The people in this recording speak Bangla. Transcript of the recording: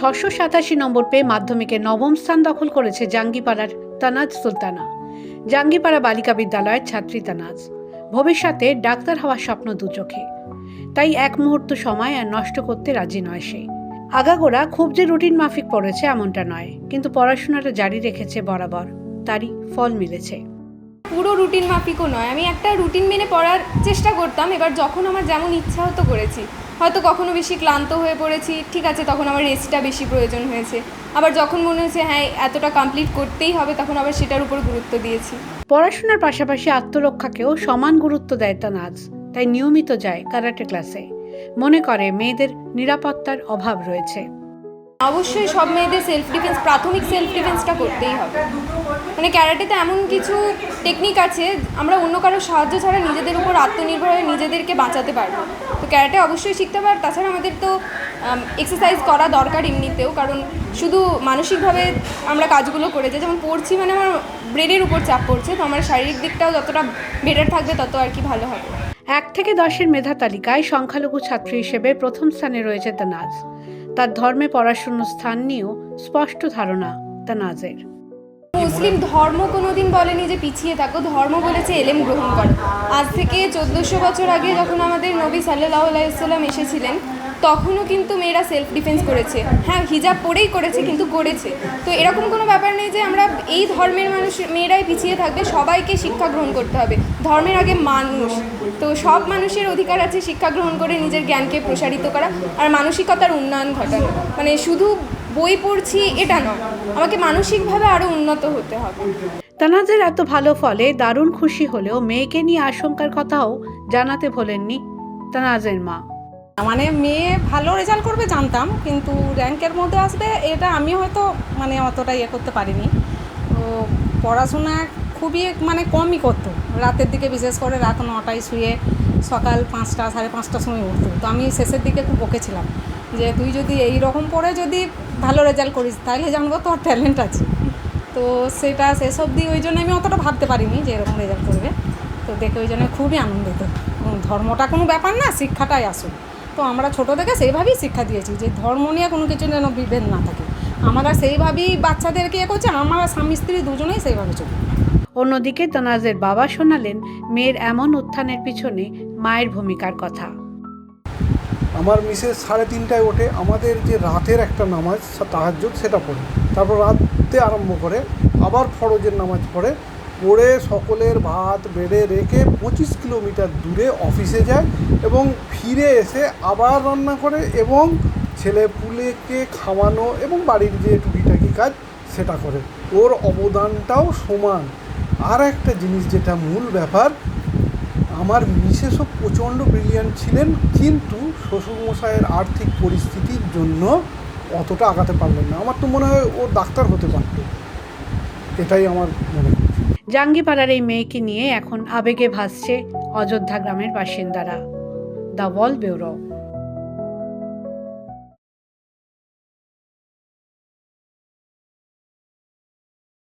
ছশো সাতাশি নম্বর পেয়ে মাধ্যমিকে নবম স্থান দখল করেছে জাঙ্গিপাড়ার তানাজ সুলতানা। জাঙ্গিপাড়া বালিকা বিদ্যালয়ের ছাত্রী তানাজ। ভবিষ্যতে ডাক্তার হওয়ার স্বপ্ন দু চোখে। তাই এক মুহূর্ত সময় আর নষ্ট করতে রাজি নয় সে। আগাগোড়া খুব যে রুটিন মাফিক পড়েছে এমনটা নয়, কিন্তু পড়াশোনাটা জারি রেখেছে বরাবর। তারই ফল মিলেছে। পুরো রুটিন মাফিকও নয়, আমি একটা রুটিন মেনে পড়ার চেষ্টা করতাম, এবার যখন আমার যেমন ইচ্ছা হতো করেছি। হয়তো কখনো বেশি ক্লান্ত হয়ে পড়েছি ঠিক আছে তখন আমার রেস্টটা বেশি প্রয়োজন হয়েছে। আবার যখন মনে হয়েছে হ্যাঁ এতটা কমপ্লিট করতেই হবে তখন আবার সেটার উপর গুরুত্ব দিয়েছি। পড়াশোনার পাশাপাশি আত্মরক্ষাকেও সমান গুরুত্ব দেয় তানাজ। তাই নিয়মিত যায় কারাটে ক্লাসে। মনে করে মেয়েদের নিরাপত্তার অভাব রয়েছে। অবশ্যই সব মেয়েদের সেলফ ডিফেন্স প্রাথমিক সেলফ ডিফেন্সটা করতেই হবে। মানে ক্যারাটেতে এমন কিছু টেকনিক আছে, আমরা অন্য কারোর সাহায্য ছাড়া নিজেদের উপর আত্মনির্ভর হয়ে নিজেদেরকে বাঁচাতে পারব। তো ক্যারাটে অবশ্যই শিখতে পার তাছাড়া আমাদের তো এক্সারসাইজ করা দরকার এমনিতেও, কারণ শুধু মানসিকভাবে আমরা কাজগুলো করে যাই, যেমন পড়ছি মানে আমার ব্রেনের উপর চাপ পড়ছে, তো আমার শারীরিক দিকটাও যতটা বেটার থাকবে তত আর কি ভালো হবে। এক থেকে দশের মেধা তালিকায় সংখ্যালঘু ছাত্রী হিসেবে প্রথম স্থানে রয়েছে তানাজ। তার ধর্মে পড়াশোনার স্থান নিয়েও স্পষ্ট ধারণা তানাজের। মুসলিম ধর্ম কোনোদিন বলেনি যে পিছিয়ে থাকো, ধর্ম বলেছে এলেম গ্রহণ করো। আজ থেকে চোদ্দোশো বছর আগে যখন আমাদের নবী সাল্লাহ আলাইসাল্লাম এসেছিলেন, তখনও কিন্তু মেয়েরা সেলফ ডিফেন্স করেছে। হ্যাঁ হিজাব পরেই করেছে, কিন্তু করেছে। তো এরকম কোনো ব্যাপার নেই যে আমরা এই ধর্মের মানুষ, মেয়েরাই পিছিয়ে থাকবে, সবাইকে শিক্ষা গ্রহণ করতে হবে। ধর্মের আগে মানুষ। তো সব মানুষের অধিকার আছে শিক্ষা গ্রহণ করে নিজের জ্ঞানকে প্রসারিত করা আর মানসিকতার উন্নয়ন ঘটানো। মানে শুধু বই পড়ছি এটা নয় আমাকে মানসিকভাবে আরও উন্নত হতে হবে। তানাজের এত ভালো ফলে দারুণ খুশি হলেও মেয়েকে নিয়ে আশঙ্কার কথাও জানাতে ভোলেননি তানাজের মা। মানে মেয়ে ভালো রেজাল্ট করবে জানতাম কিন্তু র্যাঙ্কের মধ্যে আসবে এটা আমি হয়তো মানে অতটা ইয়ে করতে পারিনি। তো পড়াশোনা খুবই মানে কমই করতো। রাতের দিকে বিশেষ করে রাত নটায় শুয়ে সকাল পাঁচটা সাড়ে পাঁচটার সময় উঠতো। তো আমি শেষের দিকে খুব বকেছিলাম যে তুই যদি এই রকম পড়ে যদি ভালো রেজাল্ট করিস, তাহলে জানব তোর ট্যালেন্ট আছে। তো সেটা শেষ অবধি ওই জন্য আমি অতটা ভাবতে পারিনি যে এরকম রেজাল্ট করবে। তো দেখে ওই জন্য খুবই আনন্দিত। ধর্মটা কোনো ব্যাপার না, শিক্ষাটাই আসুন তো আমরা ছোটো থেকে সেইভাবেই শিক্ষা দিয়েছি যে ধর্ম নিয়ে কোনো কিছু যেন বিভেদ না থাকে। আমরা সেইভাবেই বাচ্চাদেরকে এ করছে, আমার স্বামী স্ত্রী দুজনেই সেইভাবে চলি। অন্যদিকে তানাজের বাবা শোনালেন, মেয়ের এমন উত্থানের পিছনে মায়ের ভূমিকার কথা। আমার মিসেস সাড়ে তিনটায় ওঠে, আমাদের যে রাতের একটা নামাজ তাহাজ্জুদ, সেটা পড়ে। তারপর রাতে আরম্ভ করে, আবার ফরজের নামাজ পড়ে। পড়ে সকলের ভাত বেড়ে রেখে পঁচিশ কিলোমিটার দূরে অফিসে যায় এবং ফিরে এসে আবার রান্না করে এবং ছেলে পুলেকে খাওয়ানো এবং বাড়ির যে টুকিটাকি কাজ, সেটা করে। ওর অবদানটাও সমান। আর একটা জিনিস যেটা মূল ব্যাপার আমার মিসেসও প্রচণ্ড ব্রিলিয়ান্ট ছিলেন, কিন্তু শ্বশুরমশাইয়ের আর্থিক পরিস্থিতির জন্য অতটা আগাতে পারলেন না। আমার তো মনে হয় ও ডাক্তার হতে পারত। এটাই আমার মনে হয়। জাঙ্গিপাড়ার এই মেয়েকে নিয়ে এখন আবেগে ভাসছে অযোধ্যা গ্রামের বাসিন্দারা। The wall bureau.